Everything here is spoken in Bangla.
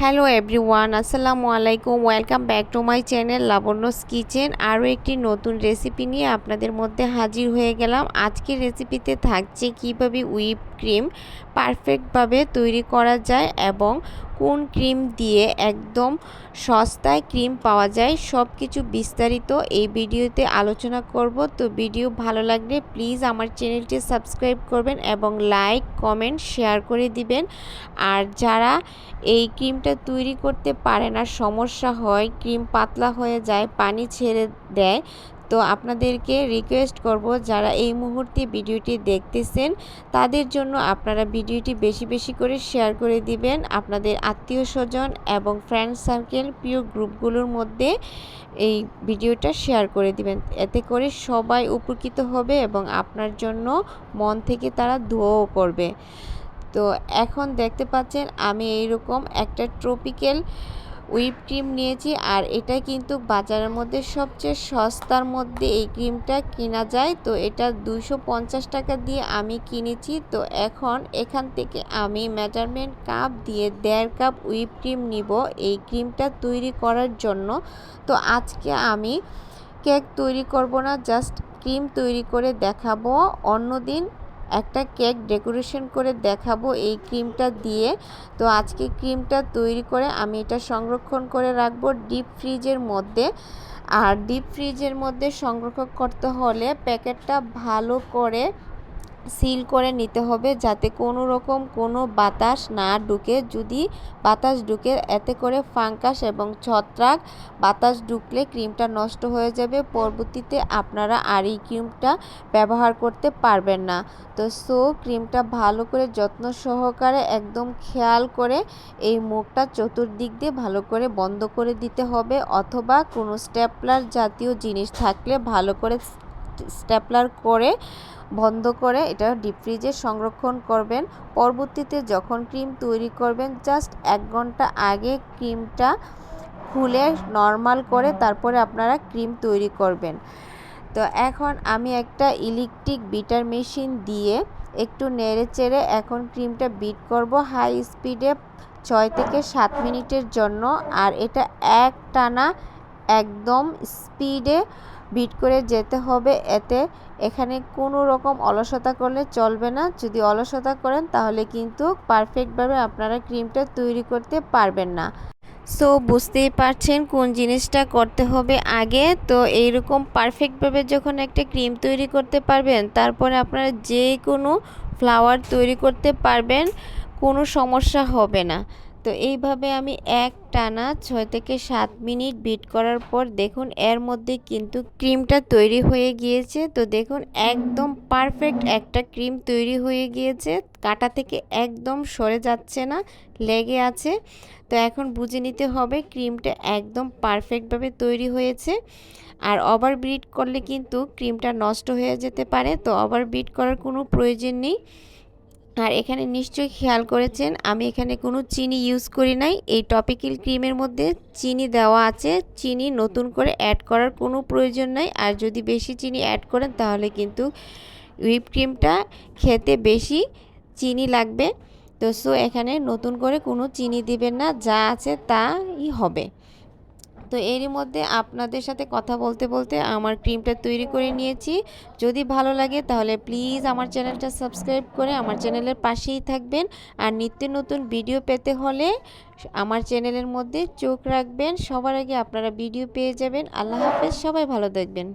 হ্যালো এভরিওয়ান আসসালামু আলাইকুম welcome back to my channel Labanya's kitchen আরও একটি নতুন রেসিপি নিয়ে আপনাদের মধ্যে হাজির হয়ে গেলাম। আজকের রেসিপিতে থাকছে কীভাবে হুইপ ক্রিম পারফেক্টভাবে তৈরি করা যায় এবং কোন ক্রিম দিয়ে একদম সস্তায় ক্রিম পাওয়া যায় সব কিছু বিস্তারিত এই ভিডিওতে আলোচনা করব। তো ভিডিও ভালো লাগলে প্লিজ আমার চ্যানেলটি সাবস্ক্রাইব করবেন এবং লাইক, কমেন্ট, শেয়ার করে দিবেন। আর যারা এই ক্রিমটা তৈরি করতে পারে না, সমস্যা হয়, ক্রিম পাতলা হয়ে যায়, পানি ছেড়ে দেয় তো আপনাদেরকে রিকোয়েস্ট করব, যারা এই মুহূর্তে ভিডিওটি দেখতেছেন, তাদের জন্য আপনারা ভিডিওটি বেশি বেশি করে শেয়ার করে দিবেন। আপনাদের আত্মীয় স্বজন এবং ফ্রেন্ড সার্কেল প্রিয় গ্রুপগুলোর মধ্যে এই ভিডিওটা শেয়ার করে দিবেন। এতে করে সবাই উপকৃত হবে এবং আপনার জন্য মন থেকে তারা ধোয়াও করবে। তো এখন দেখতে পাচ্ছেন, আমি এইরকম একটা ট্রপিক্যাল হুইপ ক্রিম নিয়েছি আর এটা কিন্তু বাজারের মধ্যে সবচেয়ে সস্তার মধ্যে এই ক্রিমটা কেনা যায়। তো এটা দুশো টাকা দিয়ে আমি কিনেছি। তো এখন এখান থেকে আমি মেজারমেন্ট কাপ দিয়ে দেড় কাপ হুইপ ক্রিম নিব এই ক্রিমটা তৈরি করার জন্য। তো আজকে আমি কেক তৈরি করব না জাস্ট ক্রিম তৈরি করে দেখাবো। অন্যদিন একটা কেক ডেকোরেশন করে দেখাবো এই ক্রিমটা দিয়ে। তো আজকে ক্রিমটা তৈরি করে আমি এটা সংরক্ষণ করে রাখব ডিপ ফ্রিজের মধ্যে। আর ডিপ ফ্রিজের মধ্যে সংরক্ষণ করতে হলে প্যাকেটটা ভালো করে সিল করে নিতে হবে যাতে কোনো রকম কোনো বাতাস না ঢুকে। যদি বাতাস ঢুকে, এতে করে ফাঙ্কাস এবং ছত্রাক বাতাস ঢুকলে ক্রিমটা নষ্ট হয়ে যাবে। পরবর্তীতে আপনারা আর এই ক্রিমটা ব্যবহার করতে পারবেন না। তো সো, ক্রিমটা ভালো করে যত্ন সহকারে একদম খেয়াল করে এই মুখটা চতুর্দিক দিয়ে ভালো করে বন্ধ করে দিতে হবে। অথবা কোনো স্টেপলার জাতীয় জিনিস থাকলে ভালো করে স্টেপলার করে, বন্ধ করে এটা ডিপ ফ্রিজে সংরক্ষণ করবেন। পরবর্তীতে যখন ক্রিম তৈরি করবেন জাস্ট এক ঘণ্টা আগে ক্রিমটা খুলে নর্মাল করে তারপরে আপনারা ক্রিম তৈরি করবেন। তো এখন আমি একটা ইলেকট্রিক বিটার মেশিন দিয়ে একটু নেড়ে চেড়ে এখন ক্রিমটা বিট করব হাই স্পিডে ছয় থেকে সাত মিনিটের জন্য। আর এটা এক টানা একদম স্পিডে বিট করে যেতে হবে। এতে এখানে কোনো রকম অলসতা করলে চলবে না। যদি অলসতা করেন, তাহলে কিন্তু পারফেক্টভাবে আপনারা ক্রিমটা তৈরি করতে পারবেন না। সো, বুঝতেই পারছেন কোন জিনিসটা করতে হবে আগে। তো এইরকম পারফেক্টভাবে যখন একটা ক্রিম তৈরি করতে পারবেন, তারপরে আপনারা যে কোনো ফ্লাওয়ার তৈরি করতে পারবেন, কোনো সমস্যা হবে না। তো এইভাবে আমি এক টানা ছয় থেকে সাত মিনিট বিট করার পর দেখুন এর মধ্যে কিন্তু ক্রিমটা তৈরি হয়ে গিয়েছে। তো দেখুন একদম পারফেক্ট একটা ক্রিম তৈরি হয়ে গিয়েছে। কাটা থেকে একদম সরে যাচ্ছে না, লেগে আছে। তো এখন বুঝে নিতে হবে ক্রিমটা একদম পারফেক্টভাবে তৈরি হয়েছে। আর ওভার বিট করলে কিন্তু ক্রিমটা নষ্ট হয়ে যেতে পারে। তো ওভার বিট করার কোনো প্রয়োজন নেই। আর এখানে নিশ্চয়ই খেয়াল করেছেন, আমি এখানে কোনো চিনি ইউজ করি নাই। এই টপিক্যাল ক্রিমের মধ্যে চিনি দেওয়া আছে, চিনি নতুন করে অ্যাড করার কোনো প্রয়োজন নাই। আর যদি বেশি চিনি অ্যাড করেন, তাহলে কিন্তু হুইপ ক্রিমটা খেতে বেশি চিনি লাগবে। তো সো এখানে নতুন করে কোনো চিনি দিবেন না, যা আছে তাই হবে। তো এরই মধ্যে আপনাদের সাথে কথা বলতে বলতে আমার ক্রিমটা তৈরি করে নিয়েছি। যদি ভালো লাগে তাহলে প্লিজ আমার চ্যানেলটা সাবস্ক্রাইব করে আমার চ্যানেলের পাশেই থাকবেন। আর নিত্য নতুন ভিডিও পেতে হলে আমার চ্যানেলের মধ্যে চোখ রাখবেন। সবার আগে আপনারা ভিডিও পেয়ে যাবেন। আল্লাহ হাফেজ, সবাই ভালো দেখবেন